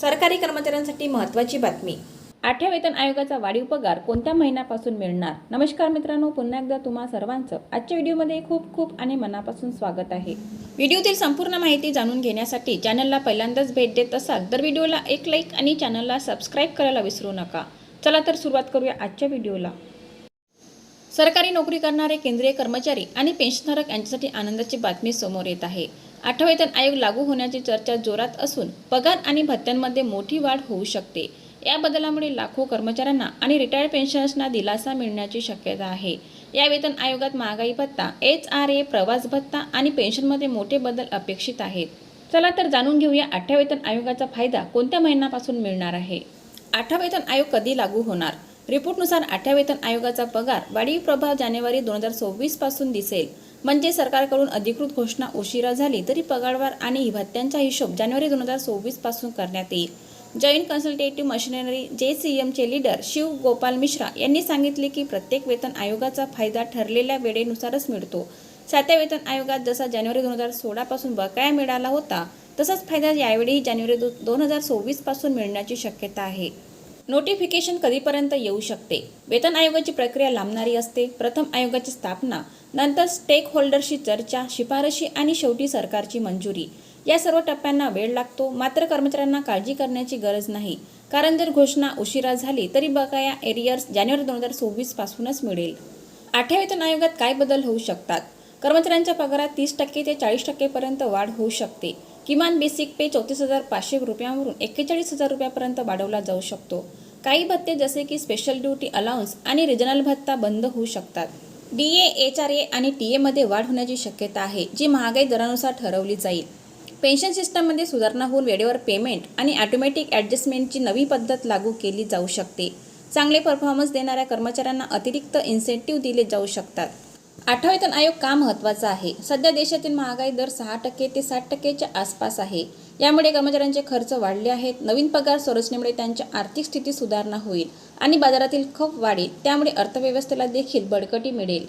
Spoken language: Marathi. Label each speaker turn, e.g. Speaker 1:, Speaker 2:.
Speaker 1: सरकारी कर्मचाऱ्यांसाठी महत्त्वाची बातमी.
Speaker 2: आठव्या वेतन आयोगाचा वाढीव पगार कोणत्या महिन्यापासून मिळणार? नमस्कार मित्रांनो पुन्हा एकदा तुम्हा सर्वांचं आजच्या व्हिडिओमध्ये खूप खूप आणि मनापासून स्वागत आहे.
Speaker 1: व्हिडिओतील संपूर्ण माहिती जाणून घेण्यासाठी चॅनलला पहिल्यांदाच भेट देत असाल तर व्हिडिओला एक लाईक आणि चॅनलला सबस्क्राईब करायला विसरू नका. चला तर सुरुवात करूया आजच्या व्हिडिओला. सरकारी नोकरी करणारे केंद्रीय कर्मचारी आणि पेन्शनधारक यांच्यासाठी आनंदाची बातमी समोर येत आहे. आठवा वेतन आयोग लागू होण्याची चर्चा जोरात असून पगार आणि भत्त्यांमध्ये मोठी वाढ होऊ शकते. या बदलामुळे लाखो कर्मचाऱ्यांना आणि रिटायर्ड पेन्शनर्सना दिलासा मिळण्याची शक्यता आहे. या वेतन आयोगात महागाई भत्ता एच आर ए प्रवास भत्ता आणि पेन्शनमध्ये मोठे बदल अपेक्षित आहेत. चला तर जाणून घेऊया आठव्या वेतन आयोगाचा फायदा कोणत्या महिन्यापासून मिळणार आहे. आठवा वेतन आयोग कधी लागू होणार? रिपोर्टनुसार आठव्या वेतन आयोगाचा पगार वाढीव प्रभाव जानेवारी दोन हजार सव्वीसपासून दिसेल. म्हणजे सरकारकडून अधिकृत घोषणा उशिरा झाली तरी पगारवाढ आणि भत्त्यांचा हिशोब जानेवारी दोन हजार सव्वीसपासून करण्यात येईल. Joint consultative machinery J C एमचे leader Shiv Gopal Mishra यांनी सांगितले की प्रत्येक वेतन आयोगाचा फायदा ठरलेल्या वेळेनुसारच मिळतो. सातव्या वेतन आयोगात जसा जानेवारी दोन हजार सोळापासून बकाया मिळाला होता तसाच फायदा यावेळी जानेवारी दोन हजार सव्वीसपासून मिळण्याची शक्यता आहे. नोटिफिकेशन कधीपर्यंत येऊ शकते? वेतन आयोगाची प्रक्रिया लांबणारी असते. प्रथम आयोगाची स्थापना नंतर स्टेक होल्डरशी चर्चा शिफारशी आणि शेवटी सरकारची मंजुरी. या सर्व टप्प्यांना वेळ लागतो. मात्र कर्मचाऱ्यांना काळजी करण्याची गरज नाही. कारण जर घोषणा उशिरा झाली तरी बकाया एरियर्स जानेवारी दोन हजार सव्वीस पासूनच मिळेल. आठव्या वेतन आयोगात काय बदल होऊ शकतात? कर्मचाऱ्यांच्या पगारात तीस टक्के ते चाळीस टक्केपर्यंत वाढ होऊ शकते. किमान बेसिक पे चौतीस हजार पाचशे रुपयांवरून एक्केचाळीस हजार रुपयापर्यंत वाढवला जाऊ शकतो. काही भत्ते जसे की स्पेशल ड्युटी अलाउन्स आणि रिजनल भत्ता बंद होऊ शकतात. D A H R A आणि टी एमध्ये वाढ होण्याची शक्यता आहे जी महागाई दरानुसार ठरवली जाईल. पेन्शन सिस्टममध्ये सुधारणा होऊन वेळेवर पेमेंट आणि ॲटोमॅटिक ॲडजस्टमेंटची नवी पद्धत लागू केली जाऊ शकते. चांगले परफॉर्मन्स देणाऱ्या कर्मचाऱ्यांना अतिरिक्त इन्सेंटिव्ह दिले जाऊ शकतात. आठवा वेतन आयोग का महत्त्वाचा आहे? सध्या देशातील महागाई दर सहा टक्के ते साठ टक्केच्या आसपास आहे. यामुळे कर्मचाऱ्यांचे खर्च वाढले आहेत. नवीन पगार संरचनेमुळे त्यांच्या आर्थिक स्थिती सुधारणा होईल आणि बाजारातील खप वाढेल. त्यामुळे अर्थव्यवस्थेला देखील बळकटी मिळेल.